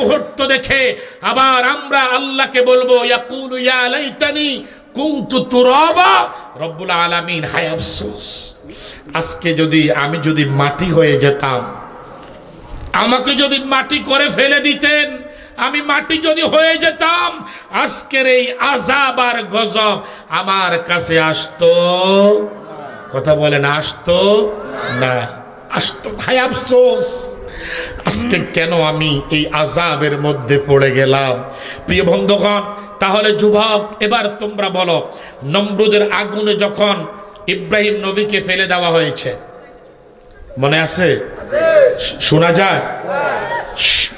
মুহূর্ত দেখে আবার আমরা আল্লাহকে বলব, ইয়াকুলু ইয়া কুনতু তুরাবা। রব্বুল আলামিন, হায় আফসোস। আজকে যদি আমি যদি মাটি হয়ে যেতাম, আমাকে যদি মাটি করে ফেলে দিতেন, আমি মাটি যদি হয়ে যেতাম, আজকের এই আজাব আর গজব আমার কাছে আসতো। কথা বলেন, আসতো না? আসতো হায় আফসোস। আজকে কেন আমি এই আজাবের মধ্যে পড়ে গেলাম? প্রিয় বন্ধুগণ তাহলে যুবক এবার তোমরা বলো নমরুদের আগুনে যখন ইব্রাহিম নবীকে ফেলে দেওয়া হয়েছে মনে আছে? শোনা যায়?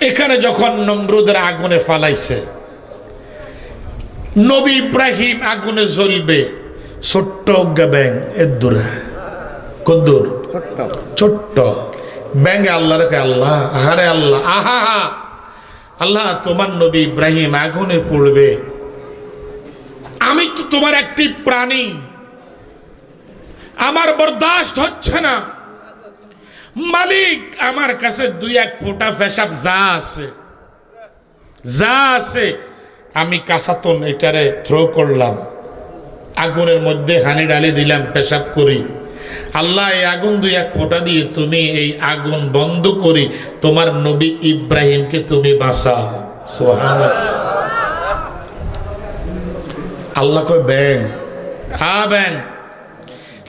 এখানে যখন নমরুদের আগুনে ফালাইছে নবী ইব্রাহিম আগুনে জ্বলবে ছোট্ট ব্যাং এর দূরে। কদ্দুর? ছোট্ট। ব্যাঙ্গে আল্লাহ রেখে আল্লাহ আহারে আল্লাহ। আহা আল্লাহ, তোমার নবী ইব্রাহিম আগুনে পড়বে। আমি তো তোমার একটি প্রাণী। আমার বরদাস্ত হচ্ছে না। মালিক আমার কাছে দুই এক ফোঁটা পেশাব যা আছে যা আছে, আমি কাসাতন এটারে থ্রো করলাম। আগুনের মধ্যে হানি ডালি দিলাম, পেশাব করি। আল্লাহ, এই আগুন দুই এক ফোঁটা দিয়ে তুমি এই আগুন বন্ধ করে তোমার নবী ইব্রাহিমকে তুমি সুবহানাল্লাহ। আল্লাহ কয়, ব্যাং। আ, ব্যাং।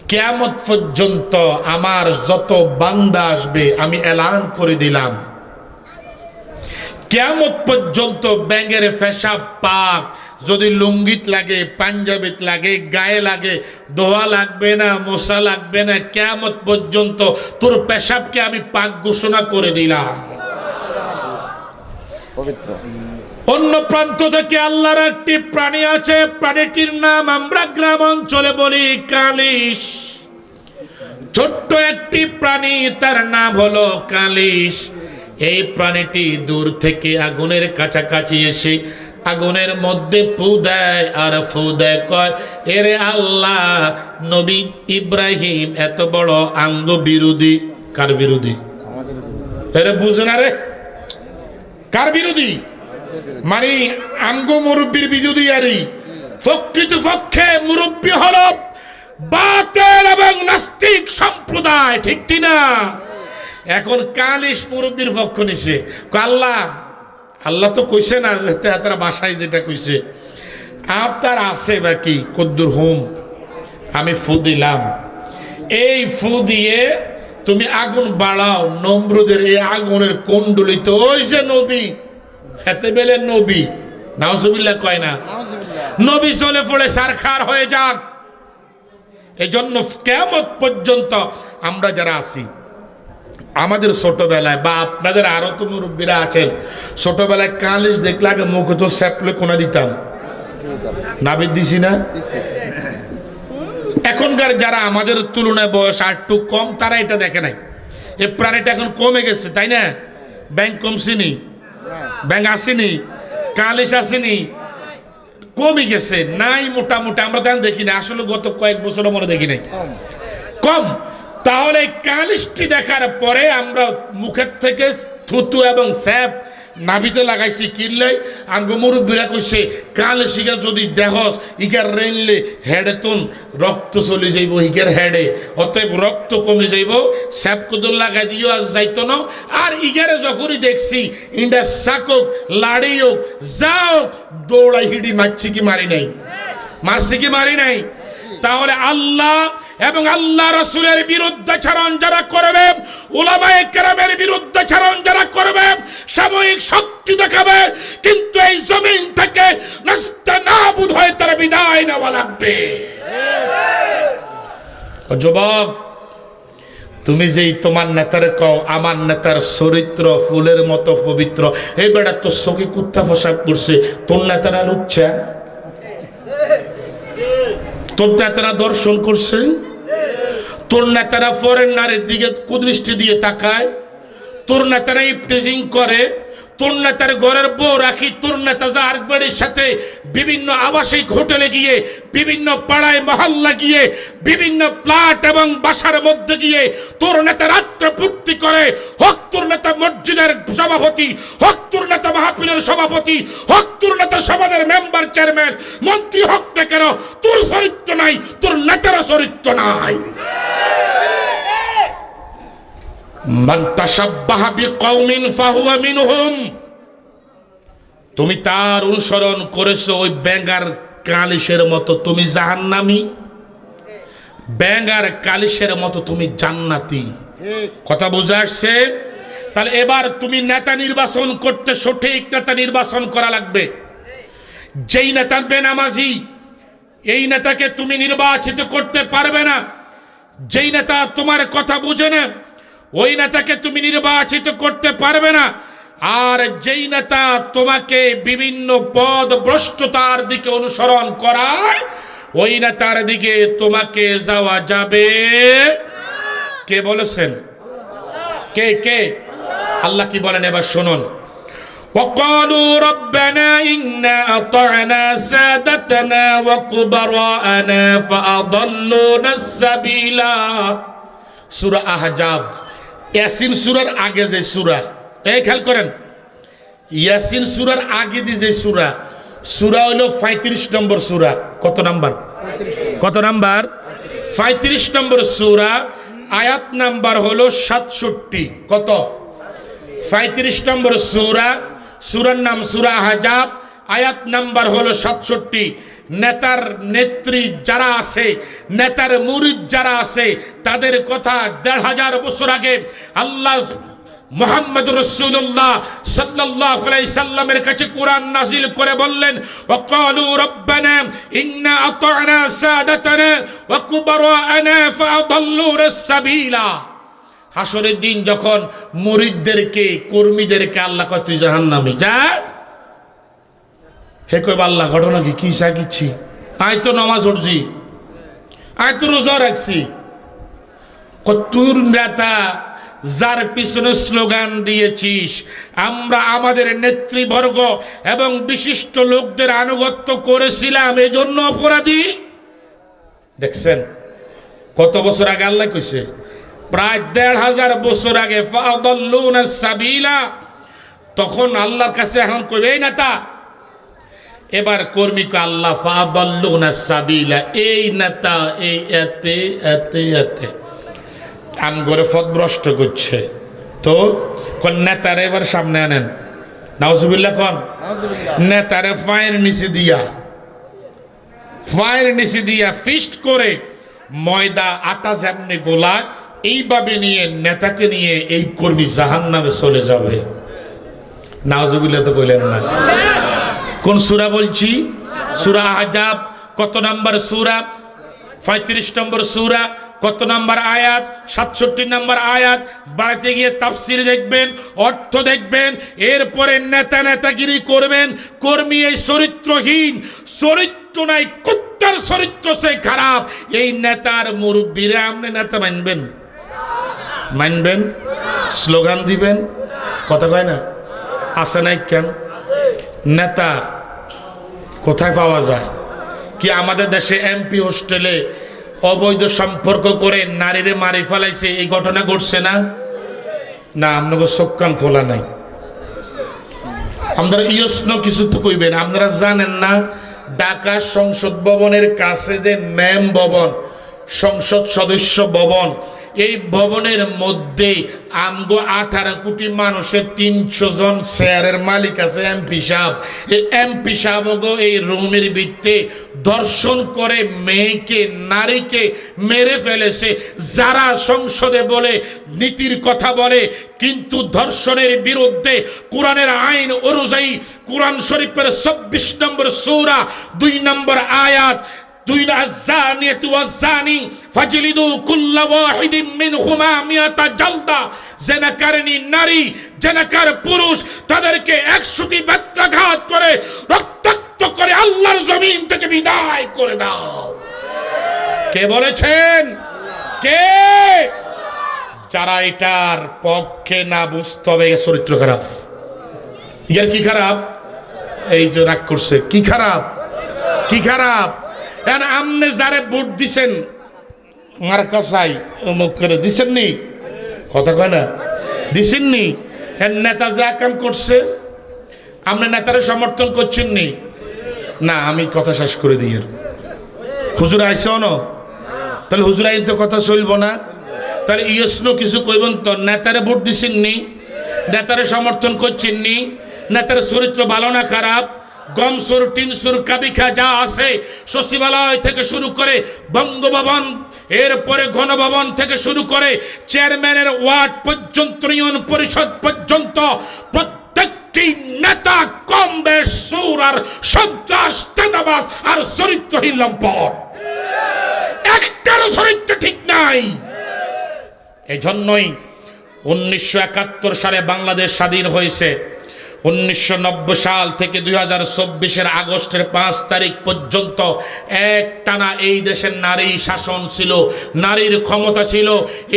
কেয়ামত পর্যন্ত আমার যত বান্দা আসবে, আমি এলান করে দিলাম। কেয়ামত পর্যন্ত ব্যাঙের ফেসাব পাক যদি লুঙ্গিত লাগে পাঞ্জাবিত লাগে গায়ে লাগে দোয়া লাগবে না মশা লাগবে না কেয়ামত পর্যন্ত তোর পেশাবকে আমি পাক ঘোষণা করে দিলাম। পবিত্র। অন্য প্রান্ত থেকে আল্লাহর একটি প্রাণী আছে প্রাণীটির নাম আমরা গ্রাম অঞ্চলে বলি কালিশ। ছোট্ট একটি প্রাণী তার নাম হলো কালিশ। এই প্রাণীটি দূর থেকে আগুনের কাছাকাছি এসে আগুনের মধ্যে ফু দেয় আর ফু দেয় কয়, এরে আল্লাহ, নবী ইব্রাহিম এত বড় আঙ্গ বিরোধী। কার বিরোধী? এরে বুঝে না রে। কার বিরোধী? মানে আঙ্গ মুরব্বীর বিরোধী আরই। প্রকৃত পক্ষে মুরব্বী হল বাতেল এবং নাস্তিক সম্প্রদায়, ঠিক কি না এখন কালিশ মুরব্বীর পক্ষ নিছে। আল্লাহ আল্লাহ তো কইছে না তারা বাসায় যেটা কইছে। আপনার আছে বাকি কদ্দুর হুম। আমি ফু দিলাম। এই ফু দিয়ে তুমি আগুন বাড়াও। নমরুদের এই আগুনের কুণ্ডলিত ওই যে নবী। হেতে বেলের নবী। নাউজুবিল্লাহ কয় না? নবী চলে পড়ে সারখার হয়ে যাক। এই জন্য কেমত পর্যন্ত আমরা যারা আছি আমাদের ছোটবেলায় বা আপনাদের আরও তো মুরব্বীরা আছেন ছোটবেলায় কালিশ দেখলে আগে মুখ তো স্যাপলে কোনা দিতাম। নাবিদ দিছি না? এখনকার যারা আমাদের তুলনায় বয়স আর একটু কম তারা এটা দেখে নাই। এই প্রাণীটা এখন কমে গেছে তাই না? ব্যাংক কমছেনি ব্যাংক আসেনি কালিশ আসেনি কমে গেছে নাই মোটামুটি আমরা তেমন দেখি না আসলে গত কয়েক বছর মনে দেখি নাই কম। তাহলে এই কালিশটি দেখার পরে আমরা মুখের থেকে থুতু এবং স্যাপ নাভিতে লাগাইছি কিনলেই আঙ্গ মুরব্বীরা কইছে কালিশিকা যদি দেহস ইকার রেনলে হেডে তুন, রক্ত চলে যাইব ইকার হেডে। অতএব রক্ত কমে যাইব, স্যাপ কদর লাগাই দিও আর যাইতো না। আর ইগারে যখনই দেখছি, ইন্ডা সাকক লাড়ি হোক যা হোক দৌড়াই হিডি মারছি কি মারি নাই? মারছি কি মারি নাই? তাহলে আল্লাহ এবং আল্লাহ রসুলের বিরুদ্ধাচরণ যারা করবে ওলামায়ে কেরামের বিরুদ্ধে বিরুদ্ধাচরণ যারা করবে, সাময়িক শক্তি দেখাবে, কিন্তু এই জমিন থেকে নাস্তানাবুদ হয়ে তারা বিদায় নেওয়া লাগবে। যুবক, তুমি যেই তোমার নেতার কও, আমার নেতার চরিত্র ফুলের মতো পবিত্র, এই বেড়া তোর সঙ্গে কুত্তা ফসাব করছে তোর নেতারা লুচ্ছা? তোর নেতারা দর্শন করছে? তোর নেতারা ফরেন নারীর দিকে কুদৃষ্টি দিয়ে তাকায় তোর নেতারা ইফতেজিং করে তোর নেতার ঘরের বউ রাখি তোর নেতা যা আরেকবারের সাথে বিভিন্ন আবাসিক হোটেলে গিয়ে, বিভিন্ন পাড়ায় মহল্লা গিয়ে, বিভিন্ন প্লাট এবং বাসার মধ্যে গিয়ে তোর নেতা রাত্রে করে। হক তোর নেতা মসজিদের সভাপতি, হক তোর নেতা মাহফিলের সভাপতি, হক তোর নেতা সমাজের মেম্বার চেয়ারম্যান। মন্ত্রী হক না কেন, তোর চরিত্র নাই, তোর নেতারও চরিত্র নাই মান তাসাব্বাহা বিকওমিন ফাহুয়া মিনহুম তুমি তার অনুসরণ করেছ ওই ব্যাঙ্গার কালিশের মতো তুমি জাহান্নামী। ব্যাঙ্গার কালিশের মতো তুমি জান্নাতি। কথা বুঝে আসছে? তাহলে এবার তুমি নেতা নির্বাচন করতে সঠিক নেতা নির্বাচন করা লাগবে। যেই নেতা বেনামাজি এই নেতাকে তুমি নির্বাচিত করতে পারবে না। যেই নেতা তোমার কথা বুঝে না ওই নেতাকে তুমি নির্বাচিত করতে পারবে না আর যেই নেতা তোমাকে বিভিন্ন পদ ভ্রষ্টতার দিকে অনুসরণ করায় ওই নেতার দিকে তোমাকে যাওয়া যাবে কে বলেছেন কে কে আল্লাহ কি বলেন এবার শুনুন وقالوا ربنا إنا أطعنا سادتنا وكبراءنا فأضلونا السبيل সূরা আহজাব ইয়াসিন সূরার আগে যে সূরা। এই খেয়াল করেন। ইয়াসিন সূরার আগে দিয়ে যে সূরা, সুরা হলো 35 নম্বর সুরা। কত নাম্বার? কত নাম্বার? 35 নম্বর সুরা, আয়াত নাম্বার হলো 67 কত? 35 নম্বর সুরা, সূরার নাম সূরা হাজাব আয়াত নাম্বার হলো 67 নেতার নেত্রী যারা আছে, নেতার মুরিদ যারা আছে, তাদের কথা দেড় হাজার বছর আগে আল্লাহ মোহাম্মদ রসুল্লাহ সাল্লাল্লাহু সাল্লামের কাছে কোরআন নাজিল করে বললেন, ওয়াকালু ইন্না আতা'না সাদাতানা ওয়া কুবারা'না ফাআদাল্লুনা সাবিলা। হাসরের দিন যখন মুরিদদেরকে, কর্মীদেরকে আল্লাহ কয়, তুই জাহান্নামে যা। হে কই আল্লাহ, ঘটনা কি? কি সাকিছি আয় তো নামাজ উঠছি আয় তো রোজা রাখছি। কতুর নেতা, যার পিছনে স্লোগান দিয়েছিস, আমরা আমাদের নেতৃবর্গ এবং বিশিষ্ট লোকদের আনুগত্য করেছিলাম, এজন্য অপরাধী। দেখছেন? কত বছর আগে আল্লাহ কইছে, প্রায় দেড় হাজার বছর আগে তখন আল্লাহর কাছে এখন কইবে নেতা এবার কর্মীকে আল্লাহ ফাদাল্লুনা সাবিলা। এই নেতা এই এতে এতে এতে। আম করে ফদভ্রষ্ট করছে। তো কোন নেতারে এবার সামনে আনেন? নাউজুবিল্লাহ কোন? নেতারে ফায়ের নিচে দিয়া। ফায়ের নিচে দিয়া ফিস্ট করে ময়দা আটা যেমনি গোলা এইভাবে নিয়ে নেতাকে নিয়ে এই কর্মী জাহান নামে চলে যাবে। নাউজুবিল্লাহ তো কইলেন না। কোন সুরা বলছি? সুরা আজাব কত নাম্বার সুরা? পঁয়ত্রিশ নম্বর সুরা, কত নাম্বার আয়াত? সাতষট্টি নাম্বার আয়াত। বাড়িতে গিয়ে তাফসির দেখবেন, অর্থ দেখবেন, এরপরে নেতা নেতাগিরি করবেন, কর্মী এই চরিত্রহীন, চরিত্র নাই, কুত্তার চরিত্র সে খারাপ। এই নেতার মুরব্বীরা আপনি নেতা মানবেন? মানবেন? স্লোগান দিবেন? কথা কয় না? আসে নাই কেন? নেতা কোথায় পাওয়া যায়? কি আমাদের দেশে এমপি হোস্টেলে অবৈধ সম্পর্ক করে নারীরে মারি ফেলাইছে, এই ঘটনা ঘটছে না? না আপনাকে সকান খোলা নাই। আপনারা ইয়স্ন কিছু তো কইবেন, আপনারা জানেন না, ঢাকা সংসদ ভবনের কাছে যে ম্যাম ভবন, সংসদ সদস্য ভবন এই ভবনের মধ্যে আমগো আঠারো কোটি মানুষের তিনশো জন শেয়ারের মালিক আছে এমপি সাহেব। এই এমপি সাহেবগো এই রুমের ভিত্তে দর্শন করে মেয়েকে, নারীকে মেরে ফেলেছে। যারা সংসদে বলে, নীতির কথা বলে, কিন্তু ধর্ষণের বিরুদ্ধে কোরআনের আইন অনুযায়ী কোরআন শরীফের চব্বিশ নম্বর সৌরা, দুই নম্বর আয়াত দুই না জানি তুয়া জানি ফাজলিদু কুল্লা ওয়াহিদিন মিনহুমা মিয়াতা জালদা। জেনাকারিনী নারী, জেনাকার পুরুষ, তাদেরকে একশোটি ব্যত্রাঘাত করে, রক্তাক্ত করে আল্লাহর জমিন থেকে বিদায় করে দাও। কে বলেছেন? কে? যারা এটার পক্ষে না বুঝতে হবে চরিত্র খারাপ। ইয়ার কি খারাপ? এই যে রাগ করছে। কি খারাপ? কি খারাপ? আমনে যারে ভোট দিছেন মার্কা চাই অমুক করে দিছেন নি কথা কয় না? দিছেন নি নেতা যা কাম করছে আপনি নেতারে সমর্থন করছেন নি না আমি কথা শেষ করে দিই। হুজুর আইসো না তাহলে হুজুর আইন তো কথা চলবো না। তাহলে ইয়সনো কিছু কইবেন তো? নেতারে ভোট দিছেন নি নেতারে সমর্থন করছেন নি নেতার চরিত্র ভালো না খারাপ? গম সুর টিন কাবিখা যা আছে সচিবালয় থেকে শুরু করে বঙ্গভবন, এরপরে গণভবন থেকে শুরু করে চেয়ারম্যানের ওয়ার্ড পর্যন্ত, ইউনিয়ন পরিষদ পর্যন্ত প্রত্যেকটি নেতা কম বেশ সুর আর সন্ত্রাস, চাঁদাবাজ আর চরিত্রহীন লম্পট। একটারও চরিত্র ঠিক নাই। এই জন্যই উনিশশো একাত্তর সালে বাংলাদেশ স্বাধীন হয়েছে। উনিশশো নব্বই সাল থেকে দুই হাজার চব্বিশের আগস্টের পাঁচ তারিখ পর্যন্ত এক টানা এই দেশের নারী শাসন ছিল, নারীর ক্ষমতা ছিল।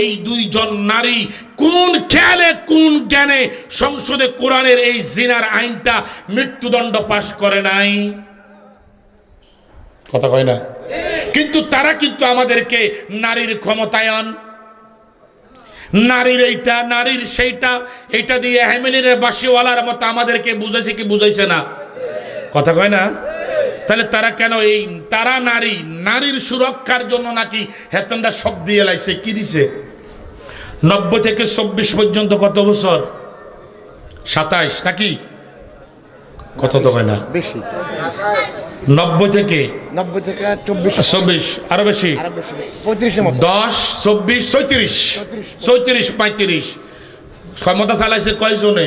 এই দুইজন নারী কোন খেয়ালে, কোন জ্ঞানে সংসদে কোরআনের এই জিনার আইনটা মৃত্যুদণ্ড পাশ করে নাই? কথা কয় না? কিন্তু তারা কিন্তু আমাদেরকে নারীর ক্ষমতায়ন নারীর এইটা, নারীর সেইটা এটা দিয়ে হ্যামিলিনের বাসিওয়ালার মতো আমাদেরকে বুঝাইছে কি বুঝাইছে না? কথা কয় না? তাহলে তারা কেন এই, তারা নারী, নারীর সুরক্ষার জন্য নাকি হেতনটা সব দিয়ে লাইছে, কি দিছে? নব্বই থেকে চব্বিশ পর্যন্ত কত বছর? সাতাইশ, নাকি? কত তো হয় না? বেশি। নব্বই থেকে নব্বই থেকে চব্বিশ। চব্বিশ আরও বেশি। পঁয়ত্রিশের মতো। দশ চব্বিশ ছয়ত্রিশ। ছয়ত্রিশ। পঁয়ত্রিশ। ক্ষমতা চালাইছে কয়জনে?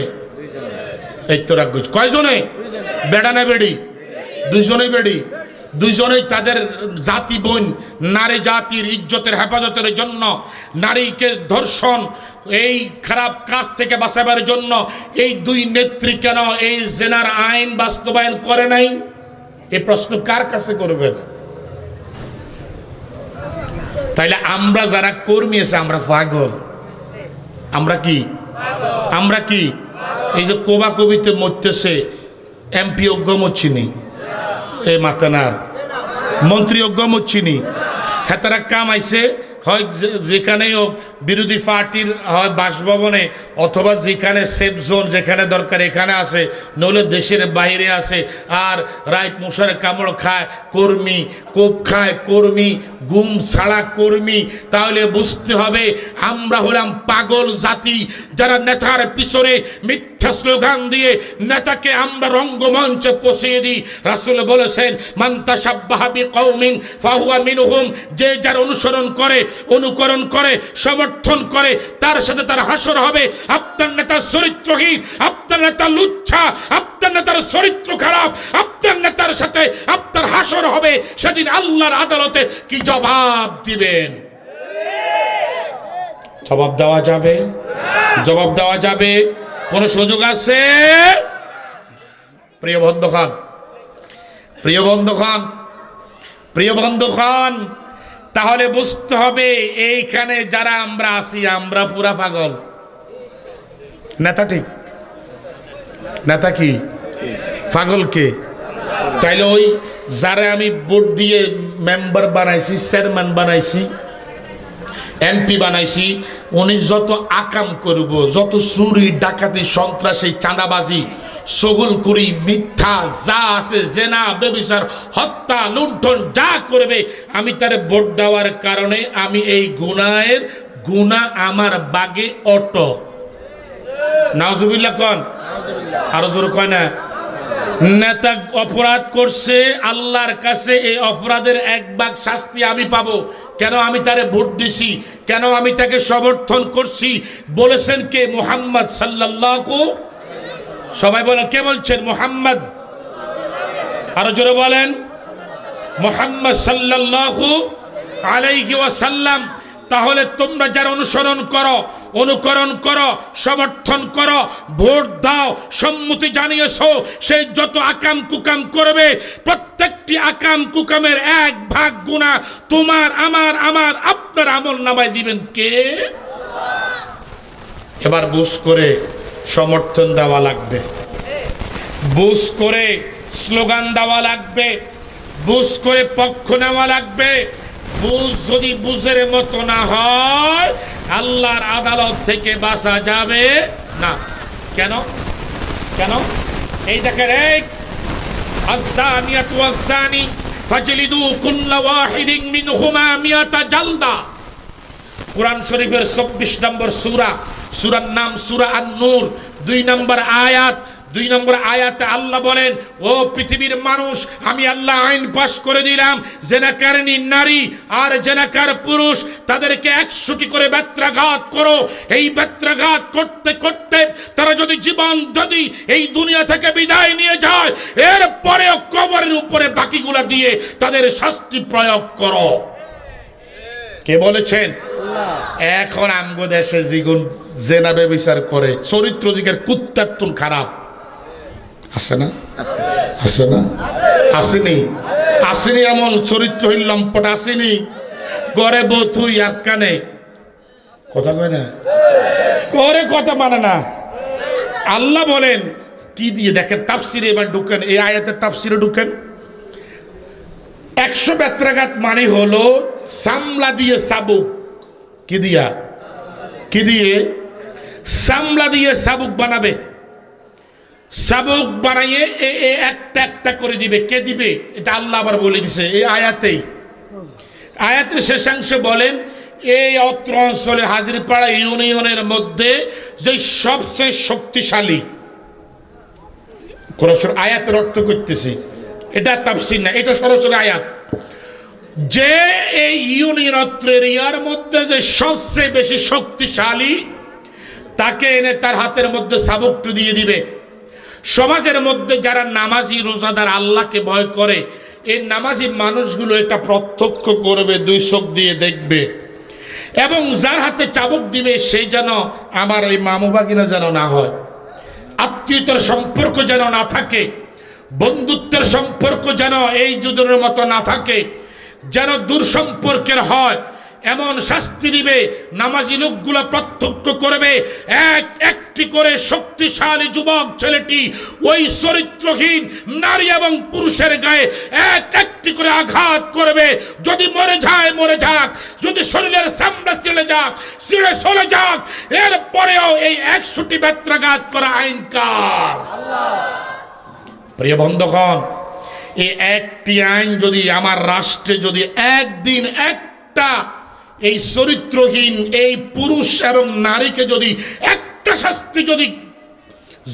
এই তো রাখ কয়জনে? বেড়া না বেড়ি। দুইজনেই বেড়ি। দুইজনেই তাদের জাতি বোন নারী জাতির ইজ্জতের হেফাজতের জন্য নারীকে ধর্ষণ এই খারাপ কাজ থেকে বাঁচাবার জন্য এই দুই নেত্রী কেন এই জেনার আইন বাস্তবায়ন করে নাই? এই প্রশ্ন কার কাছে করবেন? তাইলে আমরা যারা কর্মী আছে, আমরা পাগল। আমরা কি? আমরা কি? এই যে কোবা কবিতে মরতেছে, এমপি অজ্ঞ নি এ মাতানার। মন্ত্রী অজ্ঞ নি হ্যাঁ তারা কাম আইছে হয় যেখানেই হোক, বিরোধী পার্টির হয় বাসভবনে অথবা যেখানে সেফ জোন যেখানে দরকার এখানে আসে, নইলে দেশের বাইরে আসে। আর রাইট মশারে কামড় খায় কর্মী, কোপ খায় কর্মী, গুম ছাড়া কর্মী। তাহলে বুঝতে হবে, আমরা হলাম পাগল জাতি, যারা নেতার পিছনে মিথ্যা স্লোগান দিয়ে নেতাকে আমরা রঙ্গমঞ্চে পৌঁছিয়ে দিই। রাসুল বলেছেন মান্তা সাব্বাহাবি কৌমিন ফাহুয়া মিনুহুম যে যার অনুসরণ করে অনুকরণ করে, সমর্থন করে, তার সাথে তার হাসর হবে। আপনার নেতা চরিত্রহীন, আপনার নেতা লুচ্ছা, আপনার নেতার চরিত্র খারাপ, আপনার নেতার সাথে আপনার হাসর হবে। সেদিন আল্লাহর আদালতে কি জবাব দিবেন? জবাব দেওয়া যাবে? জবাব দেওয়া যাবে? কোন সুযোগ আছে? প্রিয় বন্ধুখান প্রিয় বন্ধুখান প্রিয় বন্ধুখান তাহলে বুঝতে হবে এইখানে যারা আমরা আছি, আমরা পুরা পাগল। নেতা ঠিক? নেতা কি? পাগল কে? তাইলে ওই যারা আমি ভোট দিয়ে মেম্বার বানাইছি চেয়ারম্যান বানাইছি এমপি বানাইছি, উনি যত আকাম করব, যত চুরি, ডাকাতি, সন্ত্রাসী, চাঁদাবাজি সগুলকুরি মিথ্যা, যা আছে, জেনা, বেবিচার, হত্যা, লুণ্ঠন, যা করবে, আমি তার ভোট দেওয়ার কারণে আমি এই গুনায়ের গুণা আমার বাগে অটো নাজুবিল্লা কন? আরও জোর কয় না? নেতা অপরাধ করছে, আল্লাহর কাছে এই অপরাধের এক ভাগ শাস্তি আমি পাবো। কেন আমি তারে ভোট দিছি? কেন আমি তাকে সমর্থন করছি? বলেছেন কে? মোহাম্মদ সাল্লাল্লাহু সবাই বলেন, কে বলছেন? মোহাম্মদ। আরও জোরে বলেন। মোহাম্মদ সাল্লাল্লাহু আলাইহি ওয়াসাল্লাম। তাহলে তোমরা যারা অনুসরণ করো, অনুকরণ করো, সমর্থন করো, ভোট দাও, সম্মতি জানিয়েছো, সে যত আকাম কুকাম করবে, প্রত্যেকটি আকাম কুকামের এক ভাগ গুণা তোমার, আমার আমার, আপনার আমল নামায় দিবেন কে? এবার বুঝ করে সমর্থন দেওয়া লাগবে। বুস করে স্লোগান দেওয়া লাগবে। বুস করে পক্ষ নেওয়া লাগবে। বুঝ যদি বুঝের মতো না হয়, আল্লাহর আদালত থেকে বাসা যাবে না। কেন? কেন? এই দেখেন, এই আসানিয়াত ওয়াসানি ফাজলিদু কুল্লা ওয়াহিদিন মিনহুমা মিয়াতা জালদা। কুরআন শরীফের 24 নম্বর সূরা সুরার নাম সুরা আন নূর দুই নম্বর আয়াত, দুই নম্বর আয়াতে আল্লাহ বলেন, ও পৃথিবীর মানুষ, আমি আল্লাহ আইন পাশ করে দিলাম জেনাকারিনী নারী আর জেনাকার পুরুষ, তাদেরকে একশোটি করে ব্যত্রাঘাত করো? এই ব্যত্রাঘাত করতে করতে তারা যদি জীবন যদি এই দুনিয়া থেকে বিদায় নিয়ে যায়, এরপরেও কবরের উপরে বাকিগুলা দিয়ে তাদের শাস্তি প্রয়োগ করো। কে বলেছেন? এখন আমগো দেশে জীবন জেনাবে বিচার করে, চরিত্র দিকের কুত্তাত্তুন খারাপ। আছে না? আছে না? আসেনি। আসেনি এমন চরিত্রহীন লম্পট, আসেনি। গড়ে বউ তুই আর কানে। কথা কয় না? করে কথা মানে না। আল্লাহ বলেন, কি দিয়ে দেখেন, তাফসিরে এবার ঢুকেন, এই আয়াতের তাফসিরে ঢুকেন। একশো বেত্রাঘাত মানে হলো সামলা দিয়ে সাবুক। কি দিয়া? কি দিয়ে? সামলা দিয়ে সাবুক বানাবে। সাবুক বানাইয়ে এ এ একটা একটা করে দিবে। কে দিবে? এটা আল্লাহ আবার বলে দিছে এই আয়াতেই। আয়াতের শেষাংশে বলেন, এই অত্র অঞ্চলের হাজিরপাড়া ইউনিয়নের মধ্যে যে সবচেয়ে শক্তিশালী আয়াতের অর্থ করতেছি। এটা তাফসির না, এটা সরাসরি আয়াত। যে এই এরিয়ার মধ্যে যে সবচেয়ে বেশি শক্তিশালী, তাকে এনে তার হাতের মধ্যে সাবকটু দিয়ে দিবে। সমাজের মধ্যে যারা নামাজি রোজাদার আল্লাহকে ভয় করে, এই নামাজি মানুষগুলো এটা প্রত্যক্ষ করবে, দুই চোখ দিয়ে দেখবে। এবং যার হাতে চাবুক দিবে সেই যেন আমার এই মামুবাগিনা যেন না হয়। আত্মীয়তার সম্পর্ক যেন না থাকে, বন্ধুত্বের সম্পর্ক যেন এই যুদ্ধের মতো না থাকে যেন দূর সম্পর্কের হয় এমন শাস্তি দিবে নামাজি লোকগুলো প্রত্যক্ষ করবে এক একটি করে শক্তিশালী যুবক ছেলেটি ওই চরিত্রহীন নারী এবং পুরুষের গায়ে এক একটি করে আঘাত করবে। যদি মরে যায় মরে যাক। যদি শরীরের সামনে চলে যাক ছিঁড়ে চলে যাক এরপরেও এই একশোটি ব্যত্রাঘাত করা আইনকার। প্রিয় বন্ধুগণ এই একটি আইন যদি আমার রাষ্ট্রে যদি একদিন একটা এই চরিত্রহীন, এই পুরুষ এবং নারীকে যদি একটা শাস্তি যদি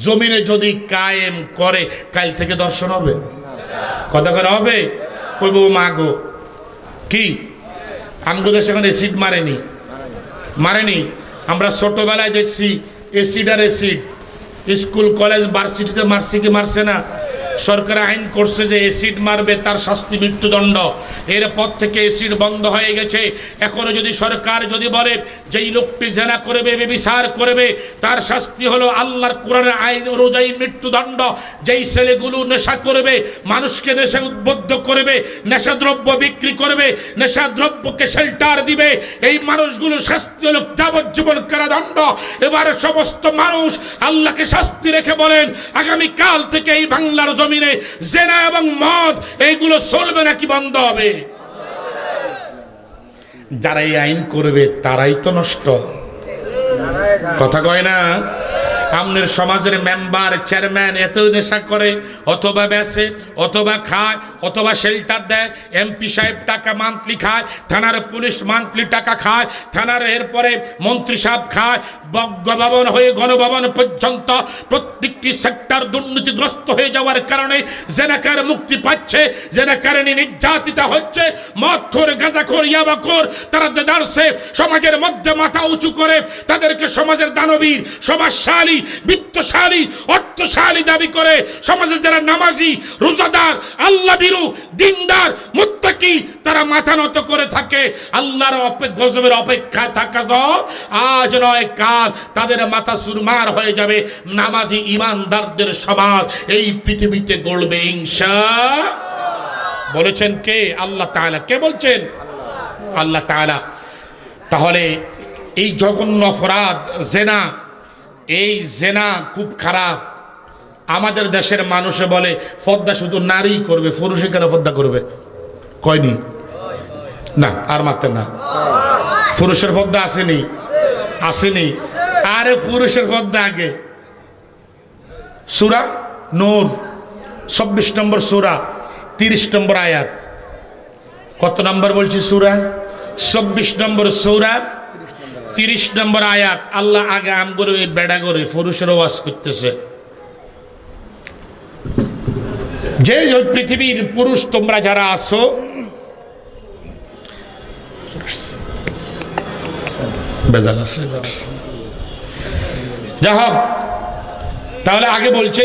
জমিনে যদি কায়েম করে, কাল থেকে দর্শন হবে। কথা করে হবে? কইব মাগো কি? আমগো দেশে এখন এসিড মারেনি। মারেনি? আমরা ছোটবেলায় দেখছি এসিড আর এসিড স্কুল, কলেজ ভার্সিটিতে মারছে কি মারছে না? সরকার আইন করছে যে এসিড মারবে, তার শাস্তি মৃত্যুদণ্ড। এরপর থেকে এসিড বন্ধ হয়ে গেছে। এখনও যদি সরকার যদি বলে যে এই লোকটি জেনা করবে বিচার করবে, তার শাস্তি হলো আল্লাহর কোরআনের আইন অনুযায়ী মৃত্যুদণ্ড। যেই ছেলেগুলো নেশা করবে, মানুষকে নেশা উদ্বুদ্ধ করবে, নেশাদ্রব্য বিক্রি করবে, নেশাদ্রব্যকে শেল্টার দিবে, এই মানুষগুলো শাস্তি হলো যাবজ্জীবন কারাদণ্ড। এবার সমস্ত মানুষ আল্লাহকে শাস্তি রেখে বলেন আগামী কাল থেকে এই বাংলার জমিনে জেনা এবং মদ, এইগুলো চলবে নাকি বন্ধ হবে? যারা এই আইন করবে, তারাই তো নষ্ট। কথা কয় না? আমনের সমাজের মেম্বার, চেয়ারম্যান এত নেশা করে, অথবা বেসে অথবা খায়, অথবা শেল্টার দেয়, এমপি সাহেব টাকা মান্থলি খায়, থানার পুলিশ মান্থলি টাকা খায়, থানার এরপরে মন্ত্রী সাহেব খায়, বঙ্গভবন হয়ে গণভবন পর্যন্ত প্রত্যেকটি সেক্টর দুর্নীতিগ্রস্ত হয়ে যাওয়ার কারণে জেনাকার মুক্তি পাচ্ছে জেনাকারণী নির্যাতিতা হচ্ছে, মদখোর, গাঁজাখোর, ইয়াবাখোর, তারা দেদারসে সমাজের মধ্যে মাথা উঁচু করে, তাদেরকে সমাজের দানবীর, সমাজশালী বিত্তশালী, অর্থশালী দাবি করে সমাজের যারা নামাজি, রোজাদার, আল্লাহ বিরু দিনদার, মুত্তাকি, তারা মাথা নত করে থাকে। আল্লাহর গজবের অপেক্ষায় থাকা তো আজ নয় কাল তাদের মাথা সুরমার হয়ে যাবে। নামাজি ইমানদারদের সমাজ এই পৃথিবীতে গড়বে ইনশা বলেছেন কে? আল্লাহ তাআলা। কে বলছেন? আল্লাহ তাআলা। তাহলে এই জঘন্য অপরাধ, জেনা এই জেনা খুব খারাপ। আমাদের দেশের মানুষে বলে পদ্মা শুধু নারী করবে পুরুষে কেন পদ্মা করবে? কয়নি? না, আর মারতেন না। পুরুষের পদ্মা আসেনি আসেনি। আরে পুরুষের পদ্মা আগে। সুরা নূর, চব্বিশ নম্বর সুরা, তিরিশ নম্বর আয়াত। কত নম্বর বলছি সুরা? চব্বিশ নম্বর সুরা তিরিশ নম্বর আয়াত, আল্লাহ আগে আম করে এই বেড়া করে পুরুষের ওয়াজ করতেছে। যে পৃথিবীর পুরুষ তোমরা যারা আছো যা হোক, তাহলে আগে বলছে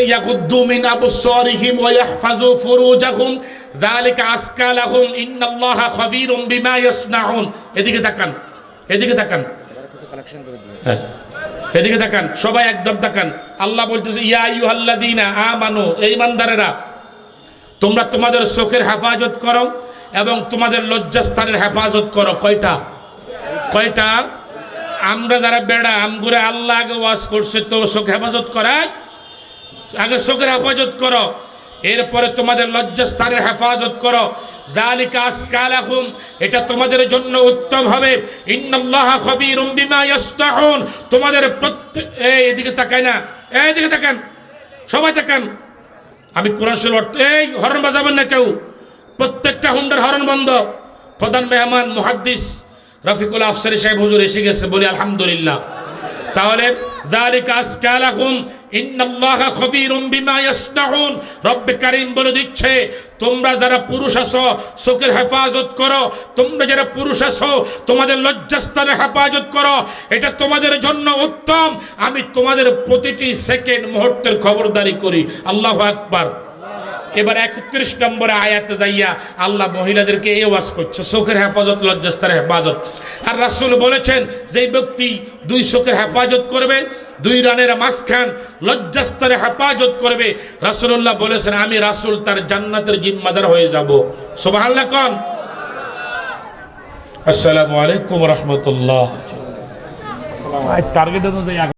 এদিকে তাকান এদিকে তাকান। হ্যাঁ। এদিকে তাকান, সবাই একদম তাকান। আল্লাহ বলতেছে, ইয়া আইয়ুহাল্লাযীনা আমানু এই ইমানদারেরা তোমরা তোমাদের চোখের হেফাজত করো এবং তোমাদের লজ্জাস্থানের হেফাজত করো। কয়টা? কয়টা? আমরা যারা বেড়া, আমগুরে আল্লাহ আগে ওয়াজ করছে, তো চোখ হেফাজত করায় আগে চোখের হেফাজত করো। এরপরে তোমাদের লজ্জাস্থানের হেফাজত করো। দালিকা আসকালাকুম এটা তোমাদের জন্য উত্তম হবে। ইন্নাল্লাহ খাবীরুম বিমা তোমাদের প্রত্যেক এদিকে তাকায় না। এদিকে তাকান। সবাই তাকান। আমি কোরআন শরীফ এই হরণ বাজাবেন না কেউ। প্রত্যেকটা হুন্ডার হরণ বন্ধ। প্রধান মেহমান, মুহাদ্দিস, রফিকুল আফসারি সাহেব হুজুর এসে গেছে বলি আলহামদুলিল্লাহ। তাহলে যালিকা আসকালাকুম বলে দিচ্ছে, তোমরা যারা পুরুষ আছো হেফাজত করো। তোমরা যারা পুরুষ আছো, তোমাদের লজ্জাস্থানে হেফাজত করো। এটা তোমাদের জন্য উত্তম। আমি তোমাদের প্রতিটি সেকেন্ড মুহূর্তের খবরদারি করি। আল্লাহ আকবার। এবার একত্রিশ নম্বরে আয়াতে যাইয়া আল্লাহ মহিলাদেরকে এই ওয়াজ করছে। চোখের হেফাজত লজ্জাস্তারের হেফাজত। আর রাসূল বলেছেন যে ব্যক্তি দুই চোখের হেফাজত করবে, দুই রানের মাঝখান লজ্জাস্তারে হেফাজত করবে, রাসূলুল্লাহ বলেছেন, আমি রাসূল তার জান্নাতের জিম্মাদার হয়ে যাব। সুবহানাল্লাহ কোন। আসসালামু আলাইকুম রহমতুল্লাহ। টার্গেট অনুযায়ী